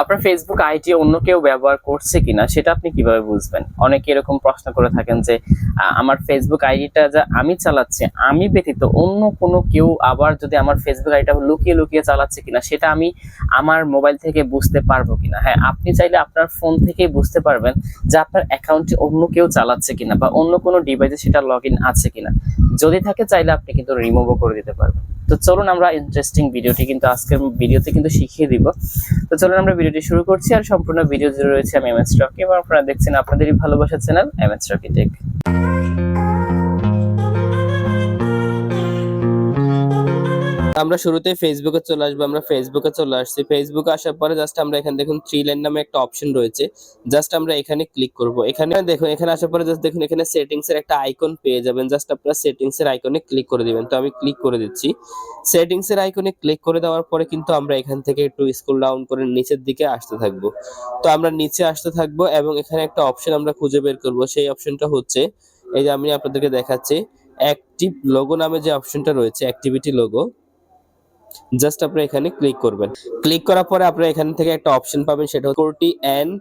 আপনার Facebook ID অন্য কেউ ব্যবহার করছে কিনা, সেটা আপনি কীভাবে বুঝবেন? অনেকে এরকম প্রশ্ন করে থাকেন যে আমার ফেসবুক আইডিটা যা আমি চালাচ্ছি, আমি ব্যতীত অন্য কোনো কেউ আবার যদি আমার ফেসবুক আইডিটা লুকিয়ে লুকিয়ে চালাচ্ছে কিনা, সেটা আমি আমার মোবাইল থেকে বুঝতে পারব কিনা? হ্যাঁ আপনি চাইলে আপনার ফোন থেকেই বুঝতে পারবেন যে আপনার অ্যাকাউন্টে অন্য কেউ চালাচ্ছে কিনা বা অন্য কোনো ডিভাইসে সেটা লগ আছে কিনা। যদি থাকে, চাইলে আপনি কিন্তু রিমুভও করে দিতে পারবেন। তো চলুন আমরা ইন্টারেস্টিং ভিডিওটি কিন্তু আজকের ভিডিওতে কিন্তু শিখিয়ে দিব। তো চলুন আমরা ভিডিওটি শুরু করছি আর সম্পূর্ণ ভিডিও জুড়ে রয়েছে আমি এম এস এবং আপনারা দেখছেন আপনাদেরই ভালোবাসা channel M S Rocky tech আমরা শুরুতে ফেসবুকে চলে আসব, আমরা ফেসবুকে চলে আসছি। ফেসবুকে আসার পরে জাস্ট আমরা এখানে দেখুন থ্রি লাইন নামে একটা অপশন রয়েছে। জাস্ট আমরা এখানে ক্লিক করব। এখানে দেখুন, এখানে আসার পরে জাস্ট দেখুন এখানে সেটিংস এর একটা আইকন পেয়ে যাবেন। জাস্ট আপনারা সেটিংস এর আইকনে ক্লিক করে দিবেন। তো আমি ক্লিক করে দিচ্ছি। সেটিংস এর আইকনে ক্লিক করে দেওয়ার পরে কিন্তু আমরা এখান থেকে একটু স্ক্রল ডাউন করে নিচের দিকে আসতে থাকব। তো আমরা নিচে আসতে থাকব এবং এখানে একটা অপশন আমরা খুঁজে বের করব। সেই অপশনটা হচ্ছে, এই যে আমি আপনাদেরকে দেখাচ্ছি অ্যাক্টিভ লোগো নামে যে অপশনটা রয়েছে অ্যাক্টিভিটি লোগো জাস্ট আপনারা এখানে ক্লিক করবেন। ক্লিক করার পরে আপনারা এখান থেকে একটা অপশন পাবেন, সেটা হচ্ছে and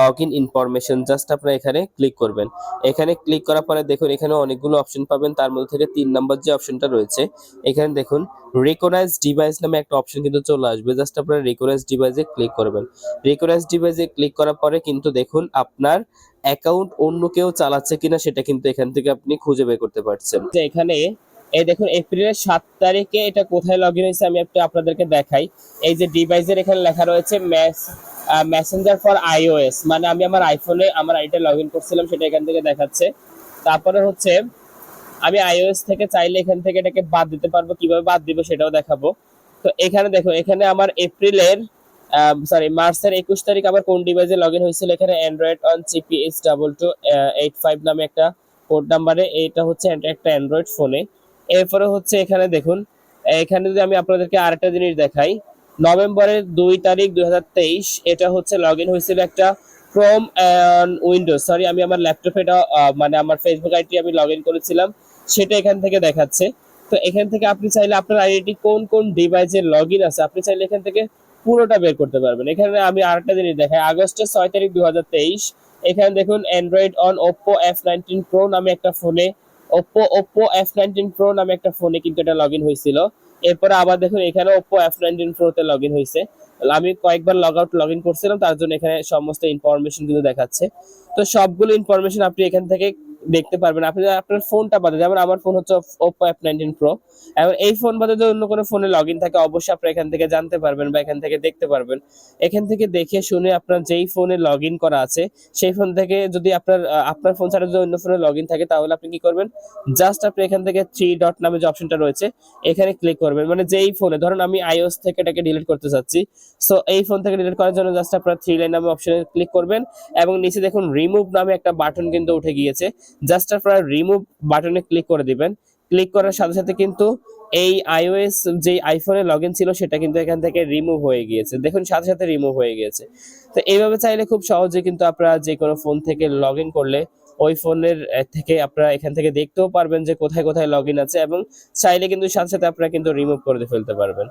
log in information just আপনারা এখানে ক্লিক করবেন। এখানে ক্লিক করার পরে দেখুন এখানে অনেকগুলো অপশন পাবেন। তার মধ্যে থেকে তিন নম্বর যে অপশনটা রয়েছে, এখানে দেখুন রিকগনাইজ ডিভাইস নামে একটা অপশন কিন্তু চলে আসবে। জাস্ট আপনারা রিকগনাইজ ডিভাইসে ক্লিক করবেন। রিকগনাইজ ডিভাইসে ক্লিক করার পরে কিন্তু দেখুন, আপনার অ্যাকাউন্ট অন্য কেউ চালাচ্ছে কিনা সেটা কিন্তু এখান থেকে আপনি খুঁজে বের করতে পারছেন। এখানে এই দেখুন, এপ্রিলের সাত তারিখে এটা কোথায় লগ ইন হয়েছে আমি একটু আপনাদেরকে দেখাই। এই যে ডিভাইসের এখানে লেখা রয়েছে ম্যাস মেসেঞ্জার ফর আইওএস মানে আমি আমার আইফোনে আমার আইডিটা লগ ইন করছিলাম, সেটা এখান থেকে দেখাচ্ছে। তারপরে হচ্ছে, আমি আইওএস থেকে চাইলে এখান থেকে এটাকে বাদ দিতে পারব, কীভাবে বাদ দিব সেটাও দেখাবো। তো এখানে দেখো এখানে আমার এপ্রিলের সরি মার্চের একুশ তারিখ আমার কোন ডিভাইসে লগ ইন হয়েছিল? এখানে Android on GPS double two eight five নামে একটা কোড নাম্বারে এটা হচ্ছে একটা অ্যান্ড্রয়েড ফোনে এরপরে হচ্ছে এখানে দেখুন, এখানে যদি আমি আপনাদেরকে আরেকটা জিনিস দেখাই, নভেম্বরের দুই তারিখ দুই এটা হচ্ছে লগ ইন হয়েছিল একটা ক্রোম উইন্ডোজ সরি আমি আমার ল্যাপটপে এটা মানে আমার ফেসবুক আইডি আমি লগ ইন করেছিলাম, সেটা এখান থেকে দেখাচ্ছে। তো এখান থেকে আপনি চাইলে আপনার আইডি কোন কোন ডিভাইসে লগ ইন আছে, আপনি চাইলে এখান থেকে পুরোটা বের করতে পারবেন। এখানে আমি আরেকটা জিনিস দেখাই, আগস্টের ছয় তারিখ দুই হাজার তেইশ, এখানে দেখুন Android on Oppo F nineteen pro নামে একটা ফোনে Oppo Oppo F nineteen pro নামে একটা ফোনে কিন্তু এটা লগ ইন হয়েছিল। এরপরে আবার দেখুন, এখানে ওপো এফ নাইনটিন প্রোতে লগ ইন হয়েছে। আমি কয়েকবার লগ আউট লগ ইন করছিলাম, তার জন্য এখানে সমস্ত ইনফরমেশন কিন্তু দেখাচ্ছে। তো সবগুলো ইনফরমেশন আপনি এখান থেকে দেখতে পারবেন। আপনি আপনার ফোনটা বাদে, যেমন আমার ফোন হচ্ছে ওপো এফ নাইনটিন প্রো এবং এই ফোন বাদে যদি অন্য কোনো ফোনে লগ ইন থাকে, অবশ্যই আপনি এখান থেকে জানতে পারবেন বা এখান থেকে দেখতে পারবেন। এখান থেকে দেখে শুনে আপনার যেই ফোনে লগ ইন করা আছে, সেই ফোন থেকে যদি আপনার আপনার ফোন ছাড়া যদি অন্য ফোনে লগ ইন থাকে, তাহলে আপনি কি করবেন? জাস্ট আপনি এখান থেকে থ্রি ডট নামে যে অপশনটা রয়েছে, এখানে ক্লিক করবেন। মানে যেই ফোনে, ধরুন আমি আইওএস থেকে এটাকে ডিলিট করতে চাচ্ছি সো এই ফোন থেকে ডিলিট করার জন্য জাস্ট আপনার থ্রি লাইন নামে অপশনে ক্লিক করবেন এবং নিচে দেখুন রিমুভ নামে একটা বাটন কিন্তু উঠে গিয়েছে। জাস্ট আপনারা রিমুভ বাটনে ক্লিক করে দিবেন। ক্লিক করার সাথে সাথে কিন্তু এই আইওএস যে আইফোনে লগ ছিল, সেটা কিন্তু এখান থেকে রিমুভ হয়ে গিয়েছে। দেখুন, সাথে সাথে রিমুভ হয়ে গিয়েছে। তো এইভাবে চাইলে খুব সহজে কিন্তু আপনারা যে কোনো ফোন থেকে লগ করলে, ওই ফোনের থেকে আপনারা এখান থেকে দেখতেও পারবেন যে কোথায় কোথায় লগ আছে এবং চাইলে কিন্তু সাথে সাথে আপনারা কিন্তু রিমুভ করে ফেলতে পারবেন।